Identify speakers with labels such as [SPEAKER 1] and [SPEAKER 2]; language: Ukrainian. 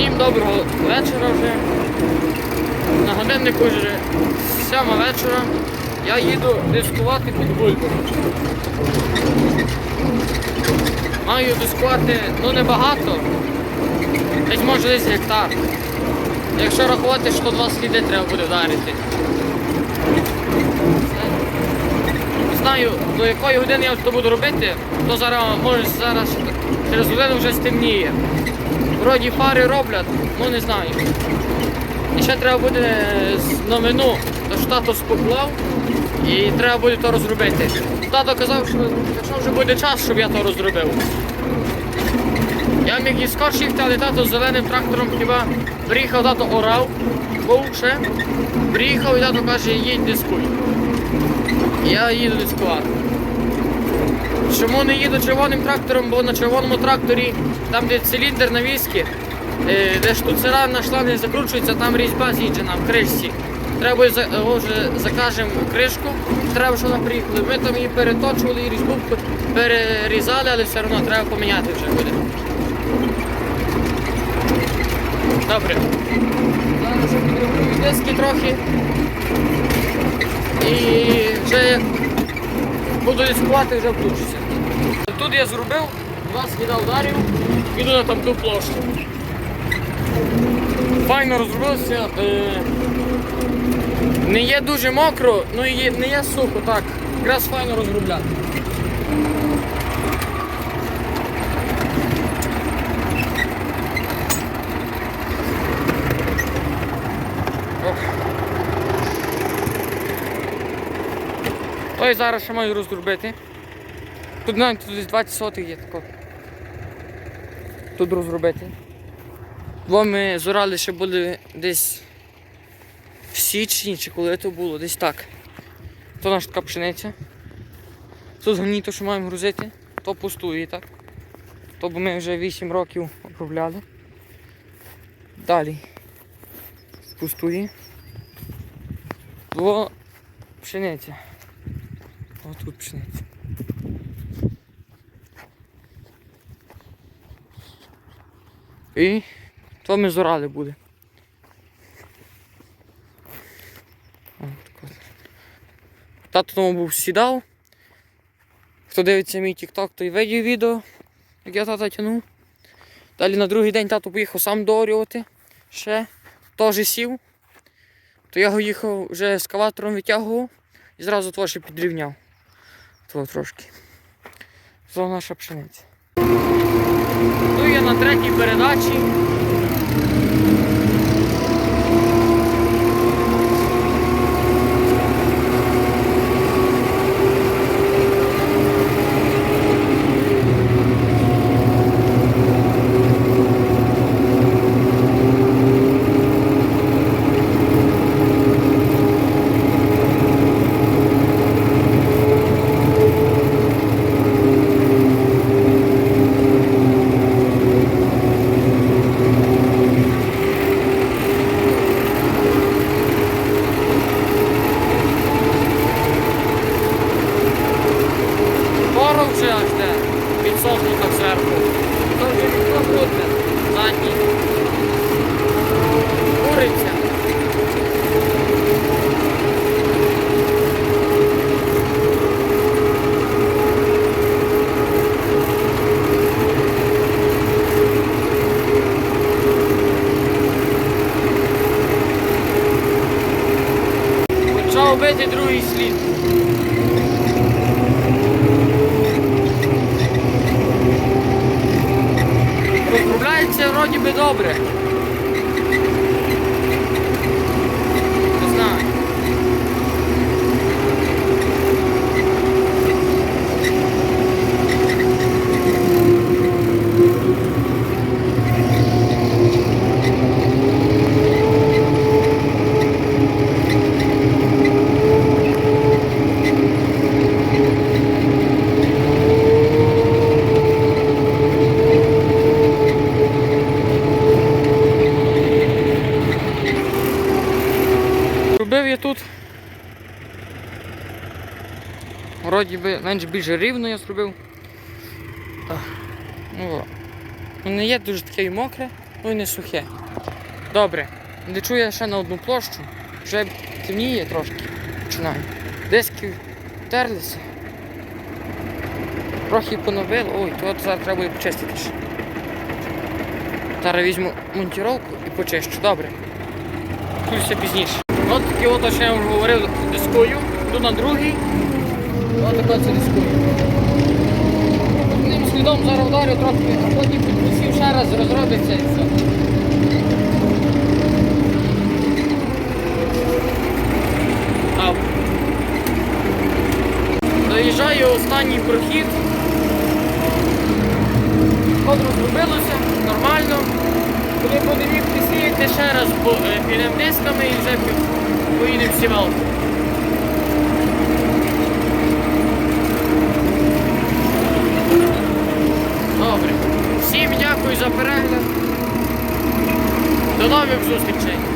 [SPEAKER 1] Всім доброго вечора вже. На годиннику вже 7 вечора. Я їду дискувати під бульбу. Маю дискувати ну небагато. Десь може десь гектар. Якщо рахувати, що два сліди треба буде вдарити. Не знаю, до якої години я то буду робити, то зараз може зараз через годину вже стемніє. Вроді фари роблять, ну не знаю. І ще треба буде новину, то що тато споклав і треба буде то розробити. Тато казав, що якщо вже буде час, щоб я то розробив. Я міг і скорше їхати, але тато з зеленим трактором хіба приїхав, тато орав, був ще, приїхав і тато каже, їдь дискуй. Я їду дискувати. Чому не їду червоним трактором, бо на червоному тракторі, там де циліндр на віскі, е, де штуцера на шланги закручується, там різьба з'їджена в кришці. Треба вже закажемо кришку, треба, щоб вона приїхала. Ми там її переточували і різьбу перерізали, але все одно треба поміняти вже буде. Добре. Зараз підрегулюю диски трохи. І вже буду дискувати, вже включиться. Тут я зробив, два сліда ударів, іду на там ту площу. Файно розробився. Е, не є дуже мокро, ну і не є сухо, так. Якраз файно розробляти. Той зараз ще маю розробити. Тут навіть тут 20 сотих є тако. Тут розробити. Бо ми зорали ще були десь в січні чи коли то було, десь так. То наша така пшениця. Тут гні що маємо грузити, то пустує так. То бо ми вже 8 років обробляли. Далі пустує. То пшениця. Ось тут пшениця. І то ми зорали буде. Тато тому був сідав. Хто дивиться мій тікток, той видів відео, як я тата тянув. Далі на другий день тато поїхав сам доорювати. Ще теж сів. То я їхав вже ескаватором витягував і зразу ще підрівняв. Того трошки. Це наша пшениця. Ну я на третій передачі. Почав другий слід. Розробляється вроді би добре. Не знаю. Робив я тут. Вроді би менш більш рівно я зробив. Ну. Ну, не є дуже таке і мокре. ну і не сухе. Добре. Лечу я ще на одну площу. Вже темніє трошки. Починає. Диски втерлися. Трохи поновило. Ой, то зараз треба буде почистити. Зараз візьму монтіровку і почищу. Добре. Включуся пізніше. От такі от, що я вам говорив, дискую. Йду на другий. От таке це дискую. Одним слідом зараз вдарю трохи, а потім підписів ще раз розробиться і все. А. Доїжджаю останній прохід. От розробилося, нормально. Коли будемо їх сіяти ще раз е, підемо дисками і вже поїдемо сівалку. Добре. Всім дякую перегляд. До нових зустрічей.